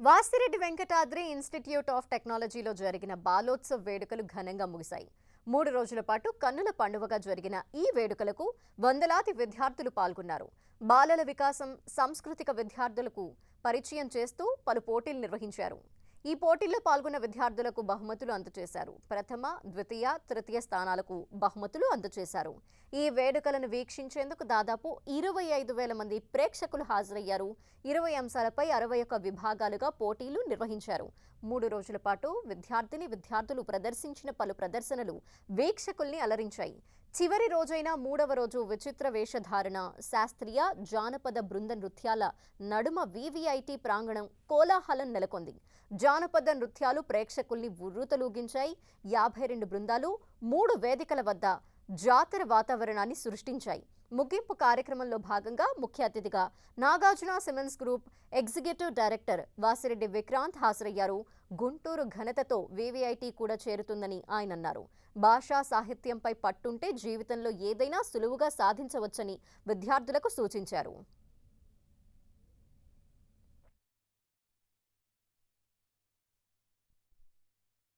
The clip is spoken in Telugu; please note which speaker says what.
Speaker 1: వాసిరెడ్డి వెంకటాద్రి ఇన్స్టిట్యూట్ ఆఫ్ టెక్నాలజీలో జరిగిన బాలోత్సవ్ వేడుకలు ఘనంగా ముగిశాయి. మూడు రోజుల పాటు కన్నుల పండుగగా జరిగిన ఈ వేడుకలకు వందలాది విద్యార్థులు పాల్గొన్నారు. బాలల వికాసం సాంస్కృతిక విద్యార్థులకు పరిచయం చేస్తూ పలు పోటీలు నిర్వహించారు. ఈ పోటీల్లో పాల్గొన్న విద్యార్థులకు బహుమతులు అందజేశారు. ప్రథమ ద్వితీయ తృతీయ స్థానాలకు బహుమతులు అందజేశారు. ఈ వేడుకలను వీక్షించేందుకు దాదాపు ఇరవై ఐదు వేల మంది ప్రేక్షకులు హాజరయ్యారు. ఇరవై అంశాలపై అరవై ఒక్క విభాగాలుగా పోటీలు నిర్వహించారు. మూడు రోజుల పాటు విద్యార్థిని విద్యార్థులు ప్రదర్శించిన పలు ప్రదర్శనలు వీక్షకుల్ని అలరించాయి. చివరి రోజైన మూడవ రోజు విచిత్ర వేషధారణ శాస్త్రీయ జానపద బృంద నృత్యాల నడుమ వివిఐటి ప్రాంగణం కోలాహలం నెలకొంది. జానపద నృత్యాలు ప్రేక్షకుల్ని ఉర్రూతలూగించాయి. యాభై రెండు బృందాలు మూడు వేదికల వద్ద జాతర వాతావరణాన్ని సృష్టించాయి. ముగింపు కార్యక్రమంలో భాగంగా ముఖ్య అతిథిగా Nagarjuna Siemens group executive director Vasireddy Vikrant హాజరయ్యారు. గుంటూరు ఘనతతో వివిఐటి కూడా చేరుతుందని ఆయన అన్నారు. భాషా సాహిత్యంపై పట్టుంటే జీవితంలో ఏదైనా సులువుగా సాధించవచ్చని విద్యార్థులకు సూచించారు.